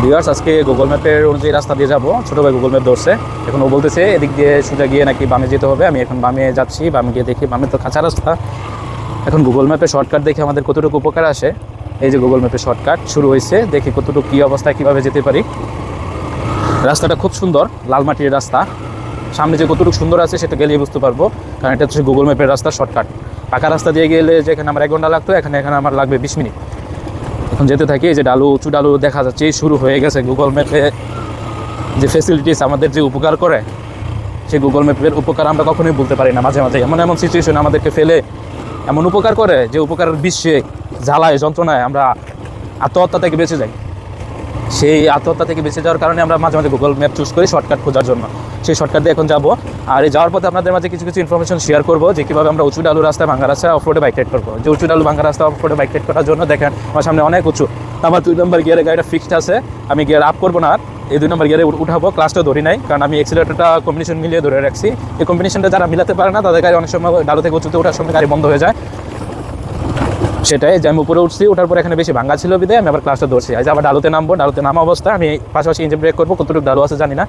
Viewers আজকে Google ম্যাপের অনুযায়ী রাস্তা দিয়ে যাব। ছোটো ভাই গুগল ম্যাপ ধরছে। এখন ও বলতেছে, এদিক দিয়ে সোজা গিয়ে নাকি বামে যেতে হবে। আমি এখন বামে যাচ্ছি। বামে গিয়ে দেখি, বামে তো কাঁচা রাস্তা। এখন গুগল ম্যাপে শর্টকাট দেখে আমাদের কতটুকু উপকার আসে। এই যে গুগল ম্যাপে শর্টকাট শুরু হয়েছে। দেখি কতটুকু কী অবস্থায় কীভাবে যেতে পারি। রাস্তাটা খুব সুন্দর, লাল মাটির রাস্তা। সামনে যে কতটুকু সুন্দর আছে, সেটা গেলেই বুঝতে পারব। কারণ এটা হচ্ছে গুগল ম্যাপের রাস্তা শর্টকাট পাকা রাস্তা দিয়ে গেলে যেখানে আমার এক ঘণ্টা লাগতো, এখানে এখানে আমার লাগবে বিশ মিনিট। এখন যেতে থাকি, এই যে ডালু, উঁচু ডালু দেখা যাচ্ছে শুরু হয়ে গেছে গুগল ম্যাপে যে ফেসিলিটিস আমাদের যে উপকার করে, সেই গুগল ম্যাপের উপকার আমরা কখনোই বলতে পারি না, মাঝে মাঝে। এমন এমন সিচুয়েশন আমাদেরকে ফেলে, এমন উপকার করে যে উপকারের বিশ্বে জ্বালায়, যন্ত্রণায় আমরা আত্মহত্যা থেকে বেঁচে যাই। সেই আত্মহত্যা থেকে বেঁচে যাওয়ার কারণে আমরা মাঝে মাঝে গুগল ম্যাপ চুজ করি শর্টকাট খোঁজার জন্য। সেই শর্টকাট দিয়ে এখন যাব। আর এই যাওয়ার পথে আপনাদের মাঝে কিছু কিছু ইনফরমেশন শেয়ার করব যে কীভাবে আমরা উঁচু ডালু রাস্তায় ভাঙ্গা রাস্তায় অফ অফরোডে বাইক রাইড করব। যে উঁচু ডালু ভাঙ্গা রাস্তায় অফরোডে বাইক রাইড করার জন্য দেখেন, আমার সামনে অনেক উঁচু। আমার দুই নম্বর গিয়ারে গাড়িটা ফিক্সড আছে, আমি গিয়ার আপ করব না এই দুই নম্বর গিয়ারে উঠাবো ক্লাসটা ধরি নাই, কারণ আমি এক্সিলেটারটা কম্বিনেশন মিলিয়ে ধরে রাখছি। এই কম্বিনেশনটা যারা মিলাতে পারে না, তাদের গাড়ি অনেক সময় ডালু থেকে উঁচুতে ওঠার সময় গাড়ি বন্ধ হয়ে যায়। সেটাই, যে আমি উপরে উঠছি ওঠার পর এখানে বেশি ভাঙ্গা ছিল বিদে, আমি আবার ক্লাসটা ধরছি। আজ আবার ডালুতে নামবো, ডালুতে নামা অবস্থা আমি পাশাপাশি ইঞ্জিন ব্রেক করব, কতটুকু ডালু আছে জানি না।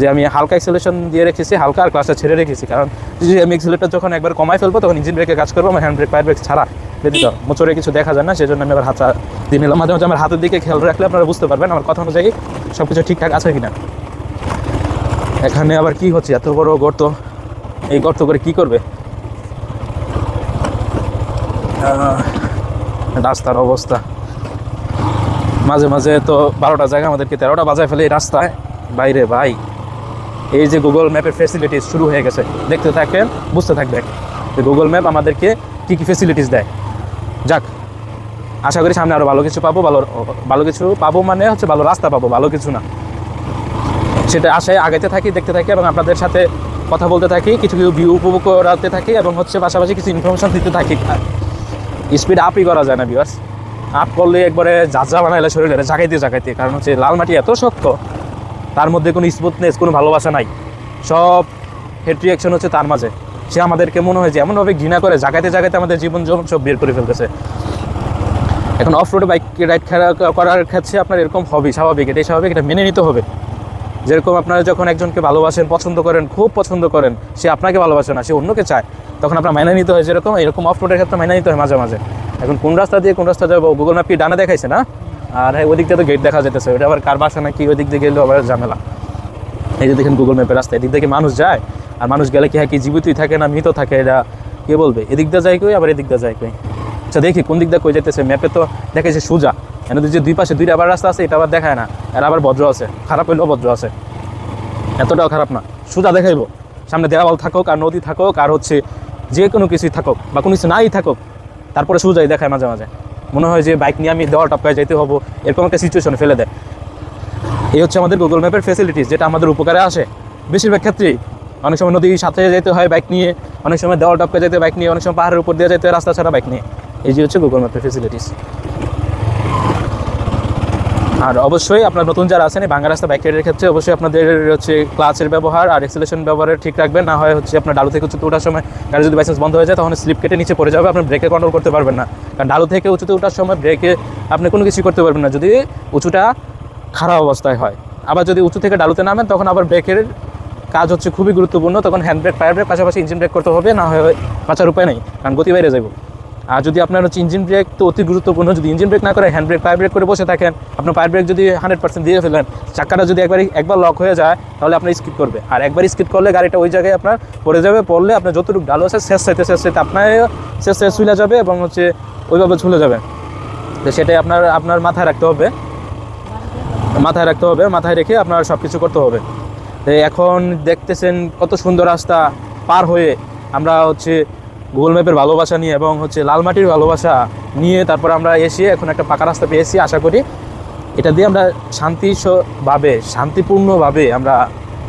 যে আমি হালকা এক্সেলেশন দিয়ে রেখেছি, হালকা আর ক্লাসটা ছেড়ে রেখেছি, কারণ যদি আমি এক্সেলেটার যখন একবার কমাই ফেলব, তখন ইঞ্জিন ব্রেকে কাজ করব, আমার হ্যান্ড ব্রেক পায়ের ব্রেক ছাড়া। ব্যতীত মোচরে কিছু দেখা যায় না সেই জন্য আমি আবার হাতটা দিয়ে নিলাম। মাঝে মাঝে আমার হাতের দিকে খেয়াল রাখলে আপনারা বুঝতে পারবেন আমার কথা অনুযায়ী সব কিছু ঠিকঠাক আছে কিনা। এখানে আবার কি হচ্ছে? এত বড় গর্ত। এই গর্ত করে কি করবে? রাস্তার অবস্থা। মাঝে মাঝে তো বারোটা জায়গা আমাদেরকে তেরোটা বাজায় ফেলে এই রাস্তায়। বাইরে ভাই। এই যে গুগল ম্যাপের ফেসিলিটিস শুরু হয়ে গেছে, দেখতে থাকেন বুঝতে থাকবেন যে গুগল ম্যাপ আমাদেরকে কী কী ফেসিলিটিস দেয়। যাক, আশা করি সামনে আরও ভালো কিছু পাবো, ভালো ভালো কিছু পাবো মানে হচ্ছে ভালো রাস্তা পাবো, ভালো কিছু না। সেটা আশায় আগাইতে থাকি, দেখতে থাকি এবং আপনাদের সাথে কথা বলতে থাকি, কিছু কিছু ভিউ উপভোগ করাতে থাকি এবং হচ্ছে পাশাপাশি কিছু ইনফরমেশন দিতে থাকি। স্পিড আপই করা যায় না বিয়ার্স আপ করলে একবারে যা বানাইলে শরীরে, জাগাইতে জাগাইতে, কারণ হচ্ছে লাল মাটি এত শক্ত। তার মধ্যে কোনো স্মুথনেস, কোনো ভালোবাসা নাই। সব হেড রিয়াকশন হচ্ছে তার মাঝে। সে আমাদেরকে মনে হয় যে এমনভাবে ঘৃণা করে, জাগাইতে জাগাইতে আমাদের জীবন জীবন সব বের করে ফেলতেছে। এখন অফ রোডে বাইক রাইড করার ক্ষেত্রে আপনার এরকম হবি স্বাভাবিক, এটাই স্বাভাবিক, এটা মেনে নিতে হবে। যেরকম আপনারা যখন একজনকে ভালোবাসেন, পছন্দ করেন, খুব পছন্দ করেন, সে আপনাকে ভালোবাসে না, সে অন্যকে চায়, তখন আপনার মাইনে নিতে হয় যেরকম, এরকম অফ রোডের ক্ষেত্রে মাইনে নিতে হয় মাঝে মাঝে। এখন কোন রাস্তা দিয়ে কোন রাস্তা যাব গুগল ম্যাপ কি ডানে দেখাইছে না? আর হ্যাঁ, ওই দিক দিয়ে তো গেট দেখা যেতেছে ওটা আবার কার বাসা নাকি ওই দিক দিয়ে গেলেও আবার ঝামেলা। এই যে দেখেন গুগল ম্যাপের রাস্তা এদিক থেকে মানুষ যায় আর মানুষ গেলে কি হয় কি জীবিতই থাকে না মৃত থাকে এটা কে বলবে? এদিক দিয়ে যায় কই আবার এদিক দিয়ে যায় কই? আচ্ছা দেখি কোন দিক দিয়ে কই যেতেছে ম্যাপে তো দেখাইছে সোজা। এনে যে দুই পাশে দুইটা আবার রাস্তা আছে এটা আবার দেখায় না আর আবার ভদ্র আছে খারাপ হইলেও ভদ্র আছে। এতটাও খারাপ না সোজা দেখাইবো। সামনে দেওয়াল থাকুক আর নদী থাকুক আর হচ্ছে যে কোনো কিছুই থাকুক বা কোনো কিছু নাই থাকুক তারপরে সোজাই দেখায় মাঝে মাঝে। মনে হয় যে বাইক নিয়ে আমি দেওয়া টপকায় যাইতে হব, এরকম একটা সিচুয়েশন ফেলে দেয়। এই হচ্ছে আমাদের গুগল ম্যাপের ফেসিলিটিস যেটা আমাদের উপকারে আসে। বেশিরভাগ ক্ষেত্রেই অনেক সময় নদীর সাথে যেতে হয় বাইক নিয়ে, অনেক সময় দেওয়া টপকে যেতে বাইক নিয়ে, অনেক সময় পাহাড়ের উপর দিয়ে যেতে রাস্তা ছাড়া বাইক নিয়ে। এই যে হচ্ছে গুগল ম্যাপের ফেসিলিটিস আর অবশ্যই আপনার নতুন যারা আছেন এই বাংলা রাস্তা বাইক রাইডের ক্ষেত্রে অবশ্যই আপনাদের হচ্ছে ক্লাচের ব্যবহার আর এক্সেলেশন ব্যবহারের ঠিক রাখবেন। না হয় হচ্ছে আপনার ডালু থেকে উঁচুতে ওঠার সময় গাড়ি যদি বাইসেন্স বন্ধ হয়ে যায় তখন স্লিপ কেটে নিচে পড়ে যাবে আপনার ব্রেকে কন্ট্রোল করতে পারবেন না। কারণ ডালু থেকে উঁচুতে ওঠার সময় ব্রেকে আপনি কোনো কিছু করতে পারবেন না। যদি উঁচুটা খারাপ অবস্থায় হয়, আবার যদি উঁচু থেকে ডালুতে নামেন তখন আবার ব্রেকের কাজ হচ্ছে খুবই গুরুত্বপূর্ণ। তখন হ্যান্ড ব্রেক ফায়ার ব্রেক পাশাপাশি ইঞ্জিন ব্রেক করতে হবে, না হয় বাঁচার উপায় নেই, কারণ গতি বাইরে যাব আর যদি আপনার হচ্ছে ইঞ্জিন ব্রেক তো অতি গুরুত্বপূর্ণ, যদি ইঞ্জিন ব্রেক না করে হ্যান্ড ব্রেক পায়ার ব্রেক করে বসে থাকেন, আপনার পায়ার ব্রেক যদি হান্ড্রেড পার্সেন্ট দিয়ে ফেলেন, চাকাটা যদি একবার একবার লক হয়ে যায়, তাহলে আপনার স্কিপ করবে। আর একবার স্কিপ করলে গাড়িটা ওই জায়গায় আপনার পড়ে যাবে, পড়লে আপনার যতটুকু ডালো আছে, শেষ সাইতে শেষ সাইতে আপনার শেষ শেষ চলে যাবে এবং হচ্ছে ওইভাবে ঝুলে যাবে। তো সেটাই আপনার আপনার মাথায় রাখতে হবে। মাথায় রাখতে হবে, মাথায় রেখে আপনার সব কিছু করতে হবে। এখন দেখতেছেন কত সুন্দর রাস্তা পার হয়ে আমরা হচ্ছে গুগল ম্যাপের ভালোবাসা নিয়ে এবং হচ্ছে লাল মাটির ভালোবাসা নিয়ে তারপর আমরা এসে এখন একটা পাকা রাস্তা পেয়েছি, আশা করি। এটা দিয়ে আমরা শান্তিভাবে শান্তিপূর্ণভাবে আমরা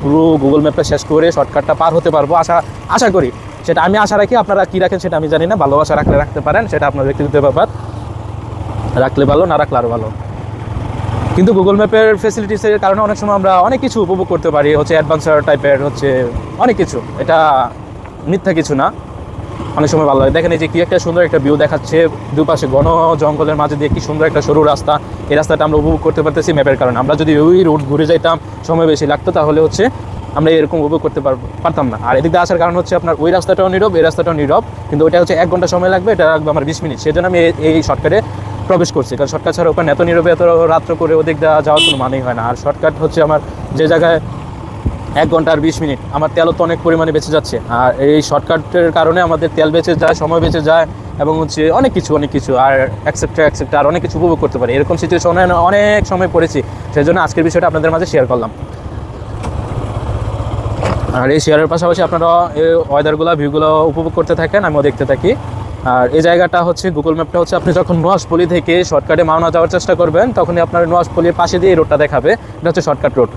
পুরো গুগল ম্যাপটা শেষ করে শর্টকাটটা পার হতে পারব, আশা আশা করি। সেটা আমি আশা রাখি, আপনারা কী রাখেন সেটা আমি জানি না, ভালোবাসা রাখলে রাখতে পারেন, সেটা আপনার ব্যক্তিগত ব্যাপার। রাখলে ভালো, না রাখলে আরও ভালো। কিন্তু গুগল ম্যাপের ফেসিলিটিসের কারণে অনেক সময় আমরা অনেক কিছু উপভোগ করতে পারি, হচ্ছে অ্যাডভান্সার টাইপের হচ্ছে অনেক কিছু। এটা মিথ্যা কিছু না। অনেক সময় ভালো লাগে। দেখেন এই যে কি একটা সুন্দর একটা ভিউ দেখাচ্ছে দুপাশে ঘন জঙ্গলের মাঝে দিয়ে কি সুন্দর একটা সরু রাস্তা। এই রাস্তাটা আমরা উপভোগ করতে পারতেছি ম্যাপের কারণে। আমরা যদি ওই রোড ঘুরে যাইতাম, সময় বেশি লাগতো, তাহলে হচ্ছে আমরা এরকম উপভোগ করতে পারতাম না। আর এদিকে আসার কারণ হচ্ছে আপনার ওই রাস্তাটাও নীরব, এই রাস্তাটাও নীরব, কিন্তু ওইটা হচ্ছে এক ঘণ্টা সময় লাগবে, এটা লাগবে আমার বিশ মিনিট। সেজন্য আমি এই- শর্টকাটে প্রবেশ করছি। কারণ শর্টকাট ছাড়া ওখানে এত নীরবে, এত রাত্র করে ওদিক দিয়ে যাওয়ার কোনো মানেই হয় না। আর শর্টকাট হচ্ছে আমার যে জায়গায় এক ঘণ্টা আর বিশ মিনিট। আমার তেলও তো অনেক পরিমাণে বেঁচে যাচ্ছে। আর এই শর্টকাটের কারণে আমাদের তেল বেঁচে যায়, সময় বেঁচে যায়, এবং হচ্ছে অনেক কিছু অনেক কিছু, আর অ্যাকসেপ্টার অ্যাকসেপ্টার আর অনেক কিছু উপভোগ করতে পারি। এরকম সিচুয়েশনে অনেক সময় পড়েছি। সেই জন্য আজকের বিষয়টা আপনাদের মাঝে শেয়ার করলাম। আর এই শেয়ারের পাশাপাশি আপনারা এই ওয়েদারগুলো ভিউগুলো উপভোগ করতে থাকেন, আমিও দেখতে থাকি। আর এই জায়গাটা হচ্ছে গুগল ম্যাপটা হচ্ছে, আপনি যখন নোয়াশপল্লি থেকে শর্টকাটে মাওনা যাওয়ার চেষ্টা করবেন, তখনই আপনার নোয়াশপল্লির পাশে দিয়ে এই রোডটা দেখাবে। এটা হচ্ছে শর্টকাট রোড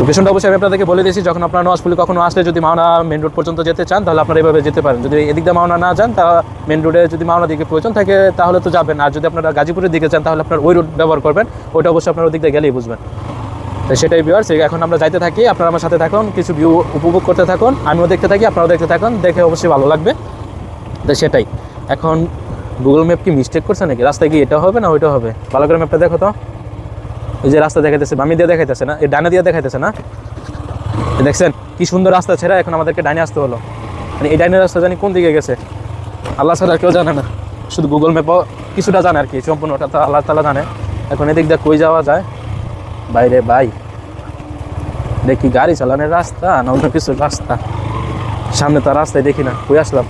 লোকেশনটা অবশ্যই আমি আপনাদেরকে বলে দিয়েছি, যখন আপনার নোয়াশপল্লি কখনো আসলে যদি মাওনা মেন রোড পর্যন্ত যেতে চান, তাহলে আপনারা এভাবে যেতে পারেন। যদি এদিক দিয়ে মাওনা না যান, তা মেন রোডে যদি মাওনা দিকে প্রয়োজন থাকে, তাহলে তো যাবেন আর যদি আপনারা গাজীপুরের দিকে যান, তাহলে আপনার ওই রোড ব্যবহার করবেন। ওইটা অবশ্যই আপনার ওদিক দিয়ে গেলেই বুঝবেন। তো সেটাই ভিউয়ার্স এখন আমরা যাইতে থাকি। আপনারা আমার সাথে থাকুন, কিছু ভিউ উপভোগ করতে থাকুন। আমিও দেখতে থাকি, আপনারাও দেখতে থাকুন। দেখে অবশ্যই ভালো লাগবে। তো সেটাই। এখন গুগল ম্যাপ কি মিস্টেক করছে নাকি? রাস্তায় কি এটা হবে না ওইটা হবে? ভালো করে ম্যাপটা দেখো তো। এই যে রাস্তা দেখাইতেছে, বামি দিয়ে দেখাইতেছে না, এই ডানা দিয়ে দেখাইতেছে না। দেখছেন, কি সুন্দর রাস্তা ছেড়ে এখন আমাদেরকে ডাইনে আসতে হলো। মানে এই ডাইনের রাস্তা জানি কোন দিকে গেছে? আল্লাহ ছাড়া কেউ জানে না। শুধু গুগল ম্যাপও কিছুটা জানে আর কি, সম্পূর্ণটা তো আল্লাহ তালা জানে। এখন এদিক দিয়ে কই যাওয়া যায়? বাইরে বাই দেখি গাড়ি চালানোর রাস্তা না অন্য কিছু রাস্তা? সামনে তো রাস্তায় দেখি না, কই আসলাম?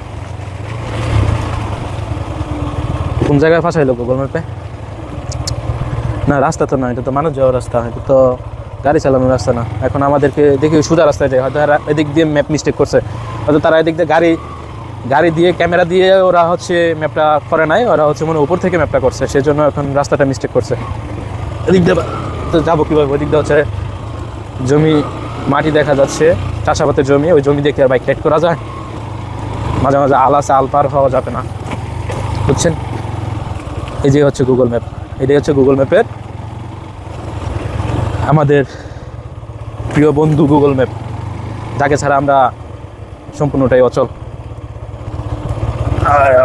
কোন জায়গায় ফাঁসাইলো গুগল ম্যাপে না, রাস্তা তো না, এটা তো মানুষ যাওয়ার রাস্তা, এটা তো গাড়ি চালানোর রাস্তা না। এখন আমাদেরকে দেখি সোজা রাস্তায় যায়, হয়তো এদিক দিয়ে ম্যাপ মিস্টেক করছে। হয়তো তারা এদিক দিয়ে গাড়ি গাড়ি দিয়ে ক্যামেরা দিয়ে ওরা হচ্ছে ম্যাপটা করে নাই, ওরা হচ্ছে মনে উপর থেকে ম্যাপটা করছে সেই জন্য এখন রাস্তাটা মিস্টেক করছে। এদিক দিয়ে তো যাব কীভাবে? ওই দিক দিয়ে হচ্ছে জমি, মাটি দেখা যাচ্ছে, চাষাবাদের জমি, ওই জমি দেখে আর বাইক রাইড করা যায়? মাঝে মাঝে আল আছে, আল পার হওয়া যাবে না। বুঝছেন? এই যে হচ্ছে গুগল ম্যাপ এটাই হচ্ছে গুগল ম্যাপের আমাদের প্রিয় বন্ধু গুগল ম্যাপ যাকে ছাড়া আমরা সম্পূর্ণটাই অচল।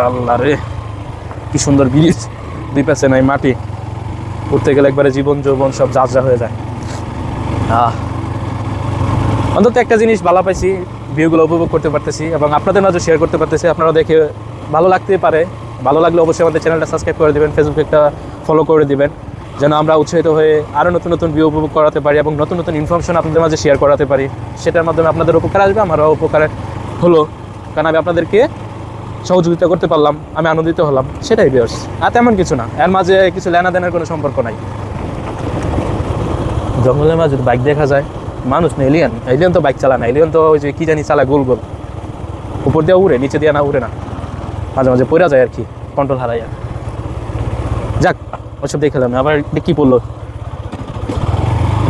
আল্লাহ রে, কি সুন্দর ব্রিজ, দুই পাশে নাই মাটি। উঠতে গেলে একবারে জীবন যৌবন সব যাত্রা হয়ে যায়। অন্তত একটা জিনিস ভালো পাইছি, ভিউগুলো উপভোগ করতে পারতেছি এবং আপনাদের মাঝে শেয়ার করতে পারতেছি, আপনারা দেখে ভালো লাগতে পারে। ভালো লাগলে অবশ্যই আমাদের চ্যানেলটা সাবস্ক্রাইব করে দেবেন ফেসবুকে একটা ফলো করে দিবেন। যেন আমরা উৎসাহিত হয়ে আরও নতুন নতুন ভিউ উপভোগ করাতে পারি এবং নতুন নতুন ইনফরমেশন আপনাদের মাঝে শেয়ার করাতে পারি। সেটার মাধ্যমে আপনাদের উপকার আসবে আমারও উপকার হলো। কারণ আমি আপনাদেরকে সহযোগিতা করতে পারলাম আমি আনন্দিত হলাম। সেটাই বিয়ার্স আর তেমন কিছু না। এর মাঝে কিছু লেনাদেনের কোনো সম্পর্ক নাই। জঙ্গলের মাঝে বাইক দেখা যায় মানুষ না এলিয়ান এলিয়ান তো বাইক চালায় না। এলিয়ান তো ওই যে কী জানি চালায় গোল গোল। উপর দিয়ে উড়ে নিচে দিয়ে না উড়ে না। মাঝে মাঝে পড়া যায় আর কি। কন্ট্রোল হারাইয়া যাক ওসব দেখলাম আবার এটা কি পড়ল?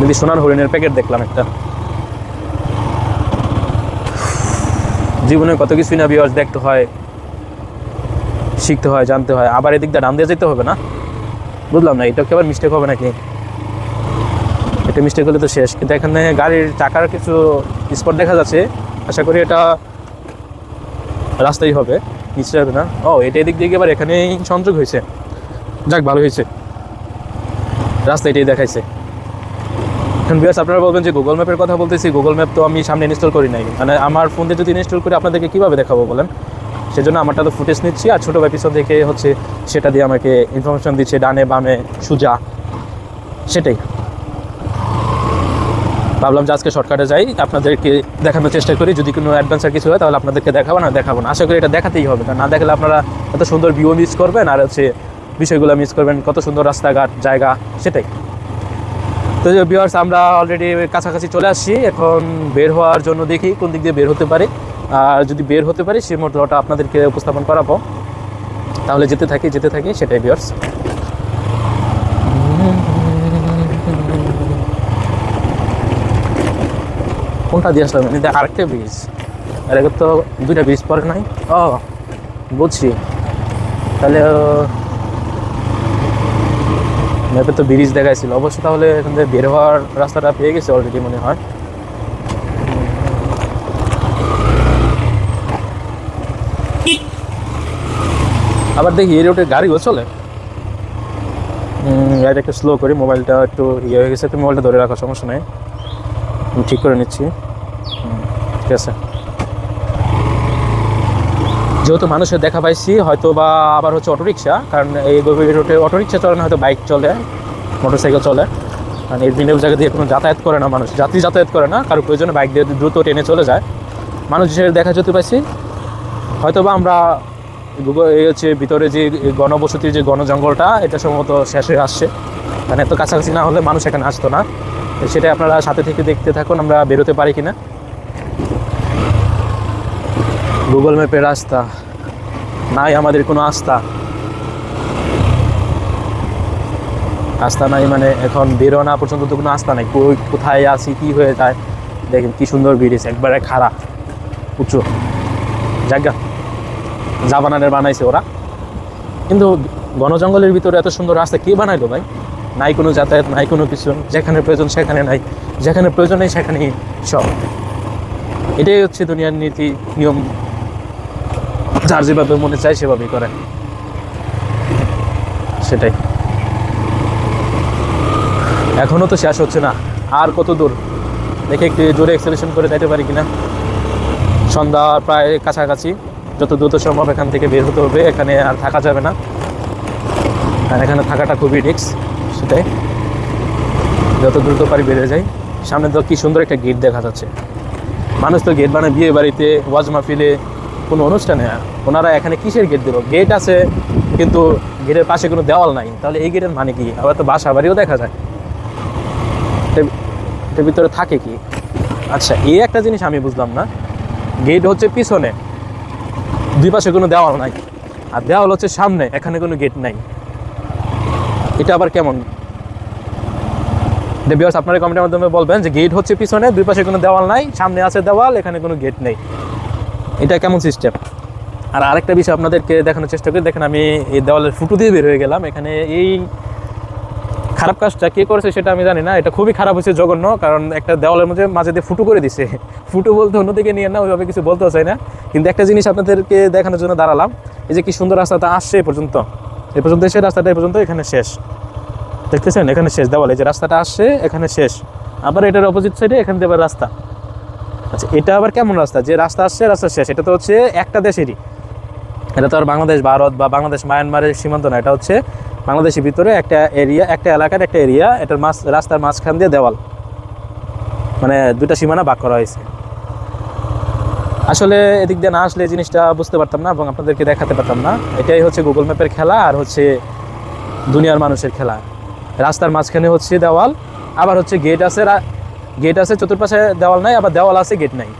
যদি সোনার হরিণের প্যাকেট দেখলাম একটা। জীবনে কত কিছুই না বিয়ার্স দেখতে হয়, শিখতে হয়, জানতে হয়। আবার এদিক দিয়ে ডান দিয়ে যেতে হবে না? বুঝলাম না, এটা কি আবার মিস্টেক হবে নাকি? এটা মিস্টেক হলে তো শেষ। কিন্তু এখানে গাড়ির চাকার কিছু স্পট দেখা যাচ্ছে। আশা করি এটা রাস্তাই হবে। নিচে যাবে না। ও, এটা এদিক দিয়ে এবার এখানেই সংযোগ হয়েছে। যাক, ভালো হয়েছে। রাস্তা এটাই দেখাইছে। এখন বিয়াস আপনারা বলবেন যে গুগল ম্যাপের কথা বলতেছি গুগল ম্যাপ তো আমি সামনে ইনস্টল করি নাই। মানে আমার ফোনে যদি ইনস্টল করে, আপনাদেরকে কীভাবে দেখাবো বলেন? সেজন্য আমারটা তো ফুটেজ নিচ্ছি, আর ছোটো ভাই থেকে হচ্ছে সেটা দিয়ে আমাকে ইনফরমেশন দিচ্ছে, ডানে বামে সুজা, সেটাই। ভাবলাম যে আজকে শর্টকাটে যাই, আপনাদেরকে দেখানোর চেষ্টা করি। যদি কোনো অ্যাডভেঞ্চার কিছু হয়, তাহলে আপনাদেরকে দেখাবো না দেখাবো না। আশা করি এটা দেখাতেই হবে, কারণ না দেখালে আপনারা এত সুন্দর ভিউ মিস করবেন, আর হচ্ছে বিষয়গুলো মিস করবেন, কত সুন্দর রাস্তাঘাট, জায়গা, সেটাই। তো ভিউয়ার্স আমরা অলরেডি কাছাকাছি চলে আসছি। এখন বের হওয়ার জন্য দেখি কোন দিক দিয়ে বের হতে পারে। আর যদি বের হতে পারি, সেই মতটা আপনাদেরকে উপস্থাপন করাবো। তাহলে যেতে থাকি যেতে থাকি, সেটাই ভিউয়ার্স কোনটা দিয়ে আসলাম? আরেকটা ব্রিজ আর তো দুইটা ব্রিজ পরে নাই। ও, বুঝছি। তাহলে ম্যাপে তো ব্রিজ দেখাইছিল। অবশ্য তাহলে এখান থেকে বের হওয়ার রাস্তাটা পেয়ে গেছে অলরেডি মনে হয়। আবার দেখি এই রোডে গাড়িও চলে। গাড়িটা একটু স্লো করি মোবাইলটা একটু ইয়ে হয়ে গেছে তুমি মোবাইলটা ধরে রাখার সমস্যা নেই। ঠিক করে নিচ্ছি। ঠিক আছে। যেহেতু মানুষের দেখা পাইছি হয়তো বা আবার হচ্ছে অটোরিকশা, কারণ এই গভীর রোডে অটোরিকশা চলে না, হয়তো বাইক চলে, মোটরসাইকেল চলে। কারণ এই দিনের জায়গা দিয়ে কোনো যাতায়াত করে না মানুষ, যাত্রী যাতায়াত করে না, কারও প্রয়োজনে বাইক দিয়ে দ্রুত ট্রেনে চলে যায়। মানুষের দেখা যেতে পাইছি। হয়তো বা আমরা এই হচ্ছে ভিতরে যে গণবসতির যে গণজঙ্গলটা, এটা সম্ভবত শেষ হয়ে আসছে। মানে এত কাছাকাছি না হলে মানুষ এখানে আসতো না। সেটা আপনারা সাথে থেকে দেখতে থাকুন, আমরা বেরোতে পারি কিনা। গুগল ম্যাপের রাস্তা। নাই আমাদের কোনো আস্থা। আস্থা নাই মানে এখন বেরো না পর্যন্ত তো কোনো আস্থা নাই। কোথায় আছি, কি হয়ে যায়? দেখেন কি সুন্দর ব্রিজ একবারে খাড়া। উঁচু। জায়গা। জাবানানের বানাইছে ওরা। কিন্তু গণজঙ্গলের ভিতরে এত সুন্দর রাস্তা কে বানাইলো ভাই? নাই কোনো যাতায়াত, নাই কোনো কিছু। যেখানে প্রয়োজন, সেখানে নাই। যেখানে প্রয়োজন নেই, সেখানেই সব। এটাই হচ্ছে দুনিয়ার নীতি, নিয়ম। যার যেভাবে মনে চায় সেভাবেই করে। সেটাই। এখনও তো শেষ হচ্ছে না। আর কত দূর? দেখে একটু জোরে এক্সেলেশন করে যাইতে পারি কিনা? সন্ধ্যা প্রায় কাছাকাছি। যত দ্রুত সম্ভব এখান থেকে বের হতে হবে। এখানে আর থাকা যাবে না। আর এখানে থাকাটা খুবই রিক্স সেটাই। যত দ্রুত পারি বেড়ে যাই। সামনে তো কি সুন্দর একটা গেট দেখা যাচ্ছে। মানুষ তো গেট বানায় বিয়ে বাড়িতে, ওয়াজ মাহফিলে কোনো অনুষ্ঠানে ওনারা এখানে কিসের গেট দিল গেট আছে, কিন্তু গেটের পাশে কোনো দেওয়াল নাই। তাহলে এই গেটের মানে কি? আবার তো বাসা বাড়িও দেখা যায়। এটার- ভিতরে থাকে কি? আচ্ছা এই একটা জিনিস আমি বুঝলাম না। গেট হচ্ছে পিছনে। দুই পাশে কোনো দেওয়াল নাই। আর দেওয়াল হচ্ছে সামনে, এখানে কোনো গেট নাই। এটা আবার কেমন? দেবিয়ার্স আপনারা কমেন্টের মাধ্যমে বলবেন যে গেট হচ্ছে পিছনে, দুই পাশে কোনো দেওয়াল নাই, সামনে আছে দেওয়াল, এখানে কোনো গেট নেই। এটা কেমন সিস্টেম আর আরেকটা বিষয় আপনাদেরকে দেখানোর চেষ্টা করি। দেখেন, আমি এই দেওয়ালের ফুটো দিয়ে বের হয়ে গেলাম। এখানে এই খারাপ কাজটা কে করেছে সেটা আমি জানি না। এটা খুবই খারাপ হয়েছে, জঘন্য, কারণ একটা দেওয়ালের মধ্যে মাঝে দিয়ে ফুটো করে দিছে। ফুটো বলতে অন্যদিকে নিয়ে না, ওইভাবে কিছু বলতেও চাই না। কিন্তু একটা জিনিস আপনাদেরকে দেখানোর জন্য দাঁড়ালাম। এই যে কি সুন্দর রাস্তাটা আসছে এ পর্যন্ত। এ পর্যন্ত এসে রাস্তাটা এ পর্যন্ত এখানে শেষ। দেখতেছেন? এখানে শেষ দেওয়াল। এই যে রাস্তাটা আসছে, এখানে শেষ। আবার এটার অপোজিট সাইডে এখান দিয়ে রাস্তা। আচ্ছা এটা আবার কেমন রাস্তা? যে রাস্তা আসছে, রাস্তা শেষ। এটা তো হচ্ছে একটা দেশেরই। এটা তো আর বাংলাদেশ, ভারত বা বাংলাদেশ, মায়ানমারের সীমান্ত না। এটা হচ্ছে বাংলাদেশের ভিতরে একটা এরিয়া, একটা এলাকার একটা এরিয়া। এটার মাঝ, রাস্তার মাঝখান দিয়ে দেওয়াল। মানে দুটা সীমানা ভাগ করা হয়েছে। আসলে এদিক দিয়ে না আসলে জিনিসটা বুঝতে পারতাম না এবং আপনাদেরকে দেখাতে পারতাম না। এটাই হচ্ছে গুগল ম্যাপের খেলা আর হচ্ছে দুনিয়ার মানুষের খেলা। রাস্তার মাঝখানে হচ্ছে দেওয়াল, আবার হচ্ছে গেট আছে গেট আছে, চতুর্পাশে দেওয়াল নাই, আবার দেওয়াল আছে, গেট নাই।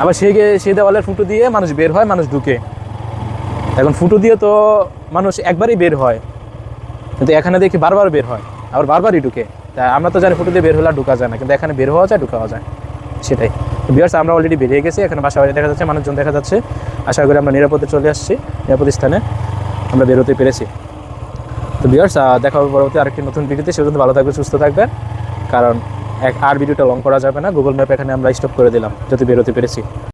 আবার সেই সেই দেওয়ালের ফুটো দিয়ে মানুষ বের হয়, মানুষ ঢুকে। এখন ফুটো দিয়ে তো মানুষ একবারই বের হয়। কিন্তু এখানে দেখি বারবার বের হয়, আবার বারবারই ঢুকে। তা আমরা তো জানি ফুটো দিয়ে বের হলে ঢুকা যায় না, কিন্তু এখানে বের হওয়া যায়, ঢুকাও যায়। সেটাই। বিয়ার্স আমরা অলরেডি বেরিয়ে গেছি, এখানে বাসা বাড়ি দেখা যাচ্ছে, মানুষজন দেখা যাচ্ছে। আশা করি আমরা নিরাপদে চলে আসছি, নিরাপদ স্থানে আমরা বেরোতে পেরেছি। তো বিয়ার্স দেখা হবে পরবর্তী আরেকটি নতুন ভিডিওতে, সে পর্যন্ত ভালো থাকবে সুস্থ থাকবেন। কারণ আর ভিডিওটা লং করা যাবে না। গুগল ম্যাপ এখানে আমরা স্টপ করে দিলাম, যদি বেরোতে পেরেছি।